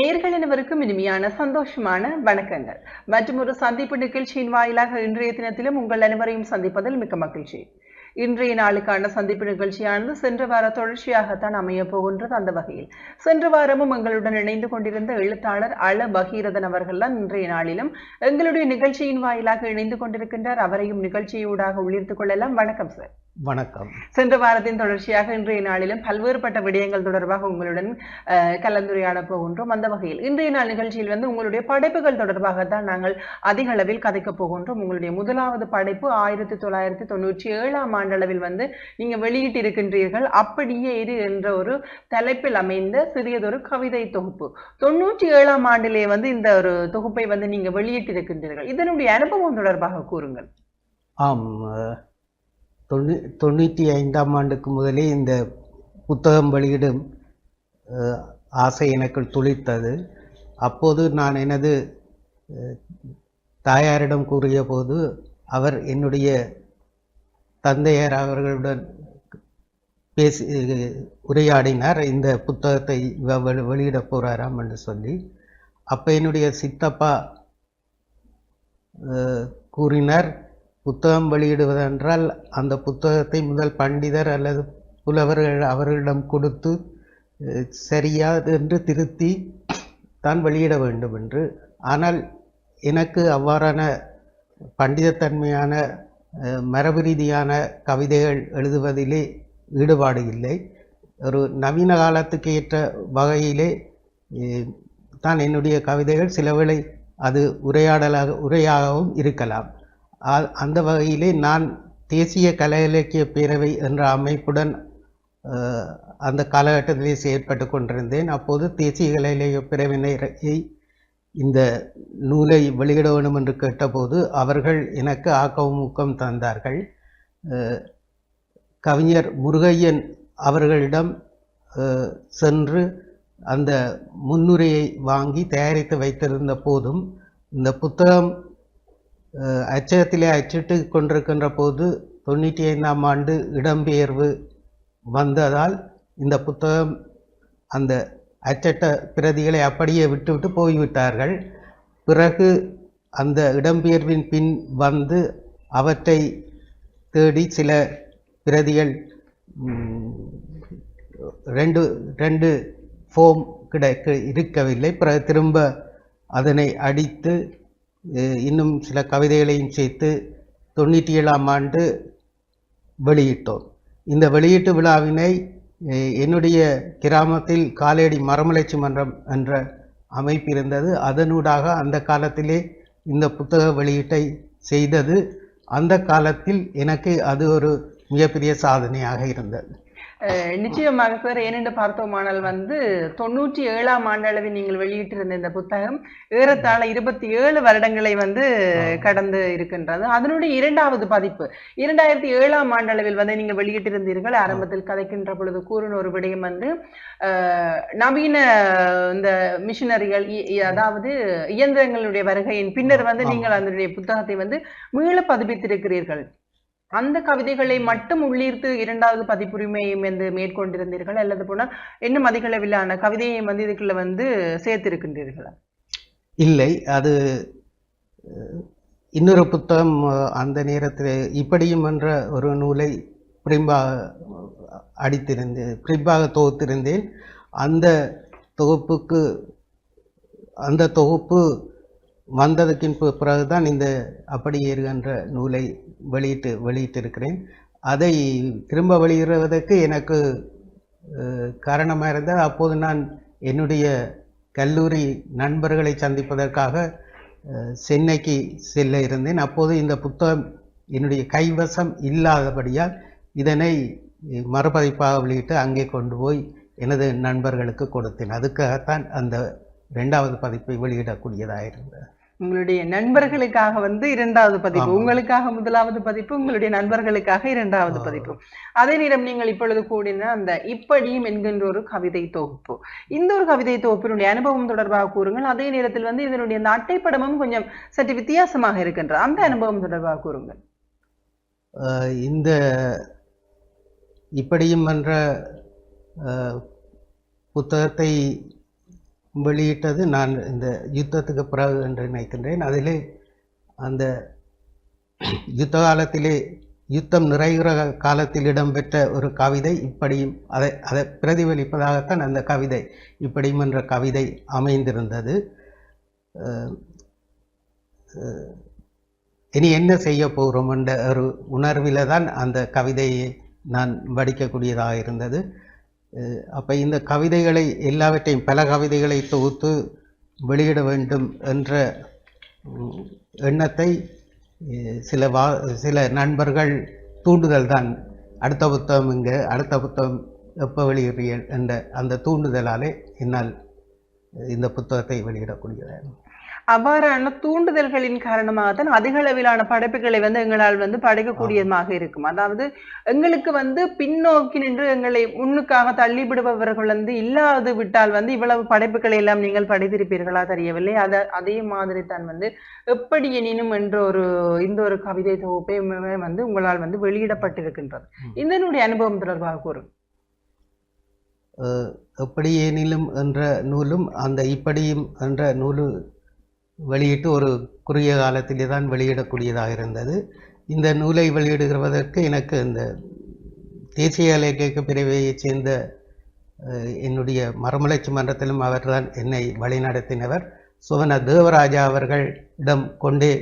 நேயர்கள் அனைவருக்கும் இனிமையான சந்தோஷமான வணக்கங்கள். மற்றும் ஒரு சந்திப்பு நிகழ்ச்சியின் வாயிலாக இன்றைய தினத்திலும் உங்கள் அனைவரையும் சந்திப்பதில் மிக்க மகிழ்ச்சி. இன்றைய நாளுக்கான சந்திப்பு நிகழ்ச்சியானது சென்ற வார தொடர்ச்சியாகத்தான் அமைய போகின்றது அந்த வகையில். சென்ற வாரமும் எங்களுடன் இணைந்து கொண்டிருந்த எழுத்தாளர் அல பகீரதன் அவர்கள் தான் இன்றைய நாளிலும் எங்களுடைய நிகழ்ச்சியின் வாயிலாக இணைந்து கொண்டிருக்கின்றார். அவரையும் நிகழ்ச்சியூடாக உள்ளிருத்துக் கொள்ளலாம். வணக்கம் சார். வணக்கம். சென்ற வாரத்தின் தொடர்ச்சியாக இன்றைய நாளிலும் பல்வேறுபட்ட விடயங்கள் தொடர்பாக உங்களுடன் கலந்துரையாட போகின்றோம். அந்த வகையில் இன்றைய நாள் நிகழ்ச்சியில் வந்து உங்களுடைய படைப்புகள் தொடர்பாக தான் நாங்கள் அதிக அளவில் கதைக்க போகின்றோம். உங்களுடைய முதலாவது படைப்பு ஆயிரத்தி தொள்ளாயிரத்தி தொண்ணூற்றி ஏழாம் ஆண்டளவில் வந்து நீங்க வெளியிட்டு இருக்கின்றீர்கள் அப்படியே இரு என்ற ஒரு தலைப்பில் அமைந்த சிறியதொரு கவிதை தொகுப்பு. தொண்ணூற்றி ஏழாம் ஆண்டிலே வந்து இந்த ஒரு தொகுப்பை வந்து நீங்க வெளியிட்டு இருக்கின்றீர்கள் இதனுடைய அனுபவம் தொடர்பாக கூறுங்கள். ஆம் தொண்ணூ தொண்ணூற்றி ஐந்தாம் ஆண்டுக்கு முதலே இந்த புத்தகம் வெளியிடும் ஆசை எனக்குள் துளித்தது. அப்போது நான் எனது தாயாரிடம் கூறிய போது அவர் என்னுடைய தந்தையார் அவர்களுடன் பேசி உரையாடினார். இந்த புத்தகத்தை வெளியிட வெளியிடப் போகிறாராம் என்று சொல்லி அப்போ என்னுடைய சித்தப்பா கூறினார் புத்தகம் வெளியிடுவதென்றால் அந்த புத்தகத்தை முதல் பண்டிதர் அல்லது புலவர்கள் அவர்களிடம் கொடுத்து சரியா என்று திருத்தி தான் வெளியிட வேண்டும் என்று. ஆனால் எனக்கு அவ்வாறான பண்டிதத்தன்மையான மரபு ரீதியான கவிதைகள் எழுதுவதிலே ஈடுபாடு இல்லை. ஒரு நவீன காலத்துக்கு ஏற்ற வகையிலே தான் என்னுடைய கவிதைகள் சிலவேளை அது உரையாடலாக உரையாகவும் இருக்கலாம். அந்த வகையிலே நான் தேசிய கலை இலக்கிய பேரவை என்ற அமைப்புடன் அந்த காலகட்டத்திலே செயற்பட்டு கொண்டிருந்தேன். அப்போது தேசிய கலை இலக்கிய பேரவையினரை இந்த நூலை வெளியிட வேண்டும் என்று கேட்டபோது அவர்கள் எனக்கு ஆக்கவும் ஊக்கம் தந்தார்கள். கவிஞர் முருகையன் அவர்களிடம் சென்று அந்த முன்னுரையை வாங்கி தயாரித்து வைத்திருந்த போதும் இந்த புத்தகம் அச்சகத்திலே அச்சிட்டு கொண்டிருக்கின்ற போது தொண்ணூற்றி ஐந்தாம் ஆண்டு இடம்பெயர்வு வந்ததால் இந்த புத்தகம் அந்த அச்சட்ட பிரதிகளை அப்படியே விட்டுவிட்டு போய்விட்டார்கள். பிறகு அந்த இடம்பெயர்வின் பின் வந்து அவற்றை தேடி சில பிரதிகள் ரெண்டு ரெண்டு ஃபோம் கிடைக்க இருக்கவில்லை. பிறகு திரும்ப அதனை அடித்து இன்னும் சில கவிதைகளையும் சேர்த்து தொண்ணூற்றி ஏழாம் ஆண்டு வெளியிட்டோம். இந்த வெளியீட்டு விழாவினை என்னுடைய கிராமத்தில் காலேடி மரமலர்ச்சி மன்றம் என்ற அமைப்பு இருந்தது. அதனூடாக அந்த காலத்திலே இந்த புத்தக வெளியீட்டை செய்தது. அந்த காலத்தில் எனக்கு அது ஒரு மிகப்பெரிய சாதனையாக இருந்தது. நிச்சயமாக சார் ஏனென்று பார்த்தோமானால் வந்து தொண்ணூற்றி ஏழாம் ஆண்டளவில் நீங்கள் வெளியிட்டிருந்த இந்த புத்தகம் ஏறத்தாழ இருபத்தி ஏழு வருடங்களை வந்து கடந்து இருக்கின்றது. அதனுடைய இரண்டாவது பதிப்பு இரண்டாயிரத்தி ஏழாம் ஆண்டளவில் வந்து நீங்கள் வெளியிட்டிருந்தீர்கள். ஆரம்பத்தில் கதைக்கின்ற பொழுது கூறின ஒரு விடயம் வந்து நவீன இந்த மிஷினரிகள் அதாவது இயந்திரங்களுடைய வருகையின் பின்னர் வந்து. நீங்கள் அதனுடைய புத்தகத்தை வந்து மீள பதிப்பித்திருக்கிறீர்கள். அந்த கவிதைகளை மட்டும் உள்ளீர்த்து இரண்டாவது பதிப்புரிமையும் வந்து மேற்கொண்டிருந்தீர்கள் அல்லது போனால் இன்னும் அதிக அளவிலான கவிதையை வந்து இதுக்குள்ள வந்து சேர்த்திருக்கின்றீர்களா? இல்லை அது இன்னொரு புத்தகம் அந்த நேரத்தில் இப்படியும் என்ற ஒரு நூலை பிரிம்பாக அடித்திருந்து பிரிம்பாக தொகுத்திருந்தேன். அந்த தொகுப்புக்கு அந்த தொகுப்பு வந்ததுக்கின் பிறகுதான் இந்த அப்படி இருக்கின்ற நூலை வெளியிட்டு வெளியிட்டிருக்கிறேன். அதை திரும்ப வெளியிடுவதற்கு எனக்கு காரணமாக இருந்தது அப்போது நான் என்னுடைய கல்லூரி நண்பர்களை சந்திப்பதற்காக சென்னைக்கு செல்ல இருந்தேன். அப்போது இந்த புத்தகம் என்னுடைய கைவசம் இல்லாதபடியால் இதனை மறுபதிப்பாக வெளியிட்டு அங்கே கொண்டு போய் எனது நண்பர்களுக்கு கொடுத்தேன். அதுக்காகத்தான் அந்த ரெண்டாவது பதிப்பை வெளியிடக்கூடியதாக இருந்தது. உங்களுடைய நண்பர்களுக்காக வந்து இரண்டாவது பதிப்பு. உங்களுக்காக முதலாவது பதிப்பு உங்களுடைய நண்பர்களுக்காக இரண்டாவது. பதிப்பு. அதே நேரம் நீங்கள் இப்பொழுது கூடின அந்த இப்படியும் என்கின்ற ஒரு கவிதை தொகுப்பு. இந்த ஒரு கவிதை தொகுப்பினுடைய அனுபவம் தொடர்பாக கூறுங்கள். அதே நேரத்தில் வந்து இதனுடைய அந்த அட்டைப்படமும் கொஞ்சம் சற்று வித்தியாசமாக இருக்கின்றது அந்த அனுபவம் தொடர்பாக கூறுங்கள். இந்த இப்படியும் என்ற புத்தகத்தை வெளியிட்டது. நான் இந்த யுத்தத்துக்கு பிறகு என்று நினைக்கின்றேன். அதிலே அந்த யுத்த காலத்திலே யுத்தம் நிறைகிற காலத்தில் இடம்பெற்ற ஒரு கவிதை இப்படியும் அதை அதை பிரதிபலிப்பதாகத்தான் அந்த கவிதை இப்படியும் என்ற கவிதை அமைந்திருந்தது. இனி என்ன செய்ய போகிறோம் என்ற ஒரு உணர்வில் தான் அந்த கவிதையை நான் வடிக்கக்கூடியதாக இருந்தது. அப்போ இந்த கவிதைகளை எல்லாவற்றையும் பல கவிதைகளை தொகுத்து வெளியிட வேண்டும் என்ற எண்ணத்தை சில வா சில நண்பர்கள் தூண்டுதல் தான். அடுத்த புத்தகம் இங்கே அடுத்த புத்தகம் எப்போ வெளியிடுறீர்கள் என்ற அந்த தூண்டுதலாலே என்னால் இந்த புத்தகத்தை வெளியிடக்கூடியது அவ்வாறான தூண்டுதல்களின் காரணமாகத்தான் அதிக அளவிலான படைப்புகளை வந்து எங்களால் வந்து படைக்கக்கூடியதாக இருக்கும். அதாவது எங்களுக்கு வந்து பின்னோக்கி நின்று எங்களை முன்னுக்காக தள்ளிவிடுபவர்கள் வந்து இல்லாது விட்டால் வந்து இவ்வளவு படைப்புகளை எல்லாம் நீங்கள் படைத்திருப்பீர்களா தெரியவில்லை. அத அதே மாதிரி தான் வந்து எப்படி எனினும் என்ற ஒரு இந்த ஒரு கவிதை தொகுப்பை வந்து உங்களால் வந்து வெளியிடப்பட்டிருக்கின்றது. இதனுடைய அனுபவம் தொடர்பாக கூறுங்க அஹ், எப்படி ஏனிலும் என்ற நூலும் அந்த இப்படியும் என்ற நூலு வெளியிட்டு ஒரு குறுகிய காலத்திலே தான் வெளியிடக்கூடியதாக இருந்தது. இந்த நூலை வெளியிடுகிறதற்கு எனக்கு இந்த தேசிய இலக்கிய பிரிவையைச் சேர்ந்த என்னுடைய மறுமலர்ச்சி மன்றத்திலும் அவர்தான் என்னை வழிநடத்தினவர். சுவன தேவராஜா அவர்களிடம் கொண்டே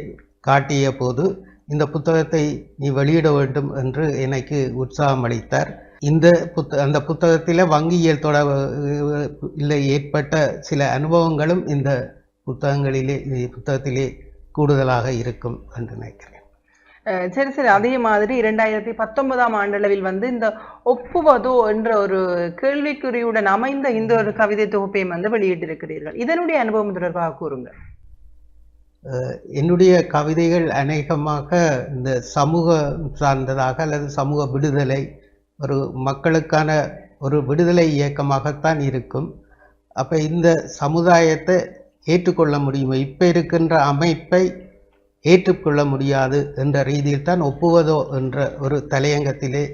காட்டிய போது இந்த புத்தகத்தை நீ வெளியிட வேண்டும் என்று எனக்கு உற்சாகம் அளித்தார். இந்த புத்த அந்த புத்தகத்தில் வங்கியியல் தொட இல்லை ஏற்பட்ட சில அனுபவங்களும் இந்த புத்தகங்களிலே புத்தகத்திலே கூடுதலாக இருக்கும் என்று நினைக்கிறேன். சரி சரி. அதே மாதிரி இரண்டாயிரத்தி பத்தொன்பதாம் ஆண்டளவில் வந்து இந்த ஒப்புவதோ என்ற ஒரு கேள்விக்குறியுடன் அமைந்த இந்த ஒரு கவிதை தொகுப்பையும் வந்து வெளியிட்டிருக்கிறீர்கள். இதனுடைய அனுபவம் தொடர்பாக கூறுங்க என்னுடைய கவிதைகள் அநேகமாக இந்த சமூக சார்ந்ததாக அல்லது சமூக விடுதலை ஒரு மக்களுக்கான ஒரு விடுதலை இயக்கமாகத்தான் இருக்கும். அப்போ இந்த சமுதாயத்தை ஏற்றுக்கொள்ள முடியுமா? இப்போ இருக்கின்ற அமைப்பை ஏற்றுக்கொள்ள முடியாது என்ற ரீதியில் தான் ஒப்புவதோ என்ற ஒரு தலையங்கத்திலே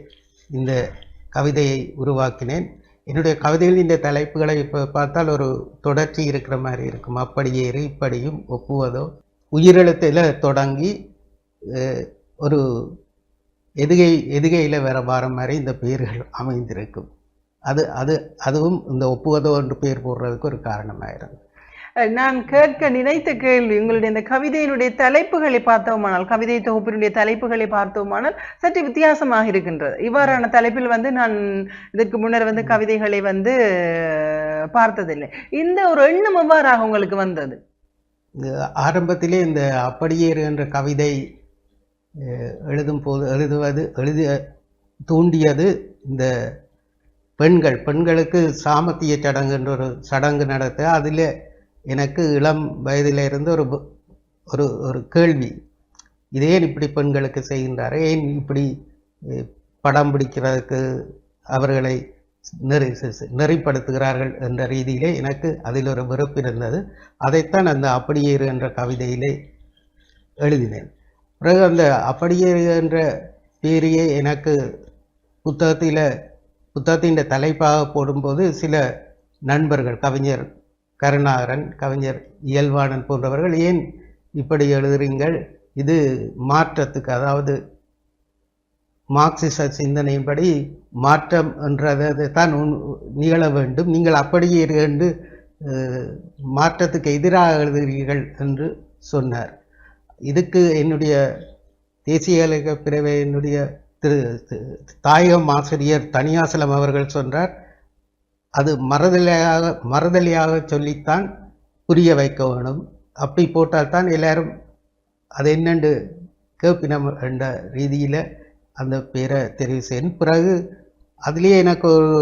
இந்த கவிதையை உருவாக்கினேன். என்னுடைய கவிதையில் இந்த தலைப்புகளை இப்போ பார்த்தால் ஒரு தொடர்ச்சி இருக்கிற மாதிரி இருக்கும். அப்படியே இப்படியும் ஒப்புவதோ? உயிரெழுத்தில் தொடங்கி ஒரு எதுகை எதுகையில் வேற வார மாதிரி இந்த பெயர்கள் அமைந்திருக்கும். அது அது அதுவும் இந்த ஒப்புவதோ என்று பெயர் போடுறதுக்கு ஒரு காரணமாயிரும். அஹ் நான் கேட்க நினைத்த கேள்வி உங்களுடைய இந்த கவிதையினுடைய தலைப்புகளை பார்த்தோமானால் கவிதை தொகுப்பினுடைய தலைப்புகளை பார்த்தோமானால் சற்று வித்தியாசமாக இருக்கின்றது. இவ்வாறான தலைப்பில் வந்து நான் இதற்கு முன்னர் வந்து கவிதைகளை வந்து பார்த்ததில்லை. இந்த ஒரு எண்ணம் எவ்வாறாக உங்களுக்கு வந்தது? ஆரம்பத்திலே இந்த அப்படியே என்ற கவிதை எழுதும் போது எழுதுவது எழுதிய தூண்டியது இந்த பெண்கள் பெண்களுக்கு சாமத்திய சடங்கு என்ற ஒரு சடங்கு நடத்த அதில் எனக்கு இளம் வயதிலிருந்து ஒரு ஒரு ஒரு கேள்வி. இது ஏன் இப்படி பெண்களுக்கு செய்கின்றார்? ஏன் இப்படி படம் பிடிக்கிறதுக்கு அவர்களை நெறி நெறிப்படுத்துகிறார்கள் என்ற ரீதியிலே எனக்கு அதில் ஒரு வெறுப்பு இருந்தது. அதைத்தான் அந்த அப்படியேறு என்ற கவிதையிலே எழுதினேன். பிறகு அந்த அப்படியேறு என்ற பேரையே எனக்கு புத்தகத்தில் புத்தகத்தின் தலைப்பாக போடும்போது சில நண்பர்கள் கவிஞர் கருணாகரன் கவிஞர் இயல்பானன் போன்றவர்கள் ஏன் இப்படி எழுதுறீங்கள்? இது மாற்றத்துக்கு அதாவது மார்க்சிச சிந்தனையின்படி மாற்றம் என்றதை தான் உன்- நிகழ வேண்டும். நீங்கள் அப்படியே இரு என்று மாற்றத்துக்கு எதிராக எழுதுகிறீர்கள் என்று சொன்னார். இதுக்கு என்னுடைய தேசிய இலக்கிய என்னுடைய திரு தாயகம் ஆசிரியர் தனியாசலம் அவர்கள் சொன்னார். அது மறதலையாக மறுதலையாக சொல்லித்தான் புரிய வைக்க வேணும். அப்படி போட்டால் தான் எல்லாரும் அது என்னென்று கேப்பினம் என்ற ரீதியில் அந்த பேரை தெரிவு செய்யணும் பிறகு அதுலேயே எனக்கு ஒரு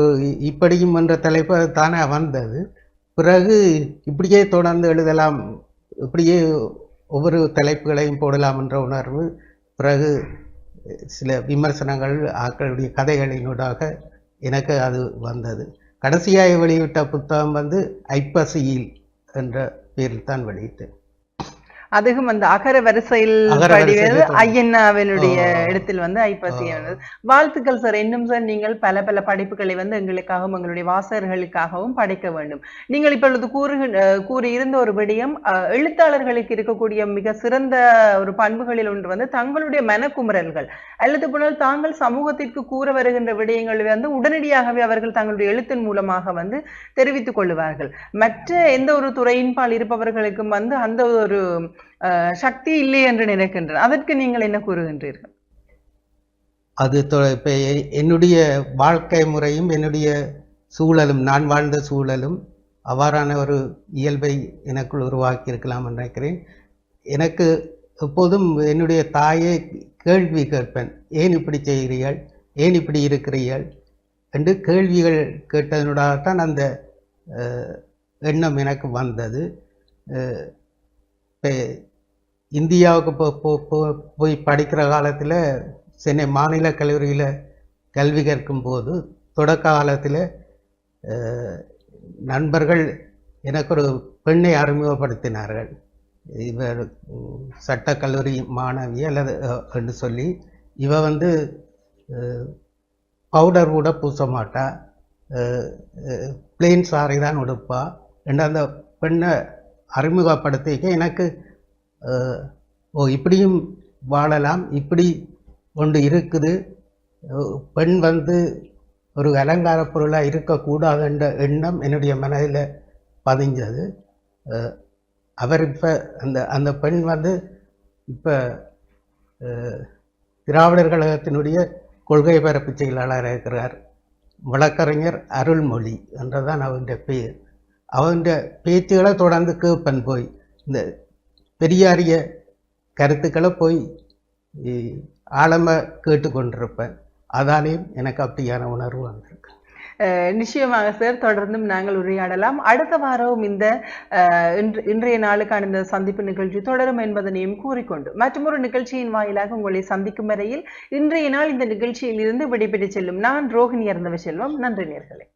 இப்படியும் என்ற தலைப்பு தானே வந்தது. பிறகு இப்படியே தொடர்ந்து எழுதலாம் இப்படியே ஒவ்வொரு தலைப்புகளையும் போடலாம் என்ற உணர்வு பிறகு சில விமர்சனங்கள் ஆக்களுடைய கதைகளினூடாக எனக்கு அது வந்தது. கடைசியாக வெளியிட்ட புத்தகம் வந்து ஐப்பசியில் என்ற பேரில் தான் வெளியிட்டேன். அதுவும் அந்த அகர வரிசையில் படிவது. ஐயன்னாவினுடைய. இடத்தில் வந்து ஐப்பசியானது வாழ்த்துக்கள் சார் இன்னும் சார் நீங்கள் பல பல படைப்புகளை வந்து எங்களுக்காகவும் எங்களுடைய வாசகர்களுக்காகவும் படைக்க வேண்டும். நீங்கள் இப்பொழுது கூறுகின்ற கூறியிருந்த ஒரு விடயம் எழுத்தாளர்களுக்கு இருக்கக்கூடிய மிக சிறந்த ஒரு பண்புகளில் ஒன்று வந்து தங்களுடைய மனக்குமுறல்கள். அல்லது போனால் தாங்கள் சமூகத்திற்கு கூற வருகின்ற விடயங்களை வந்து உடனடியாகவே அவர்கள் தங்களுடைய எழுத்தின் மூலமாக வந்து தெரிவித்துக் கொள்ளுவார்கள் மற்ற எந்த ஒரு துறையின்பால் இருப்பவர்களுக்கும் வந்து அந்த ஒரு சக்தி இல்லை என்று நினைக்கின்றனர் அதற்கு நீங்கள் என்ன கூறுகின்றீர்கள்? அது தொ- என்னுடைய வாழ்க்கை முறையும் என்னுடைய சூழலும் நான் வாழ்ந்த சூழலும் அவ்வாறான ஒரு இயல்பை எனக்குள் உருவாக்கி இருக்கலாம் நினைக்கிறேன். எனக்கு எப்போதும் என்னுடைய தாயை கேள்வி கேட்பேன். ஏன் இப்படி செய்கிறீர்கள்? ஏன் இப்படி இருக்கிறீர்கள்? என்று கேள்விகள் கேட்டதனூடாகத்தான் அந்த எண்ணம் எனக்கு வந்தது. இப்போ இந்தியாவுக்கு போ போ- போய் படிக்கிற காலத்தில் சென்னை மாநில கல்லூரியில் கல்வி கற்கும் போது தொடக்க காலத்தில் நண்பர்கள் எனக்கு ஒரு பெண்ணை அறிமுகப்படுத்தினார்கள். இவர் சட்டக்கல்லூரி மாணவி அல்லது என்று சொல்லி இவ வந்து பவுடர் கூட பூச மாட்டா. பிளெயின் சாரி தான் உடுப்பா. என்று அந்த பெண்ணை அறிமுகப்படுத்திக்க எனக்கு ஓ இப்படியும் வாழலாம் இப்படி ஒன்று இருக்குது. பெண் வந்து ஒரு அலங்கார பொருளாக இருக்கக்கூடாது என்ற எண்ணம் என்னுடைய மனதில் பதிஞ்சது அவர் இப்போ அந்த அந்த பெண் வந்து இப்போ திராவிடர் கழகத்தினுடைய கொள்கை பரப்பு செயலாளராக இருக்கிறார். வழக்கறிஞர் அருள்மொழி என்றதான் அவருடைய பெயர். அவருடைய பேச்சுகளை தொடர்ந்து கேட்பேன் போய். இந்த பெரியாரிய கருத்துக்களை போய் ஆழமாக கேட்டுக்கொண்டிருப்பேன் அதாலேயும் எனக்கு அப்படியான உணர்வு வந்திருக்கு. நிச்சயமாக சார். தொடர்ந்தும் நாங்கள் உரையாடலாம். அடுத்த வாரம் இந்த இன்று- இன்றைய நாளுக்கான இந்த சந்திப்பு நிகழ்ச்சி தொடரும் என்பதனையும் கூறிக்கொண்டு மற்றொரு நிகழ்ச்சியின் வாயிலாக உங்களை சந்திக்கும் வரையில் இன்றைய நாள் இந்த நிகழ்ச்சியில் இருந்து விடைபெற்று செல்லும் நான் ரோஹிணி அருந்தவ செல்வம். நன்றி நேர்களே.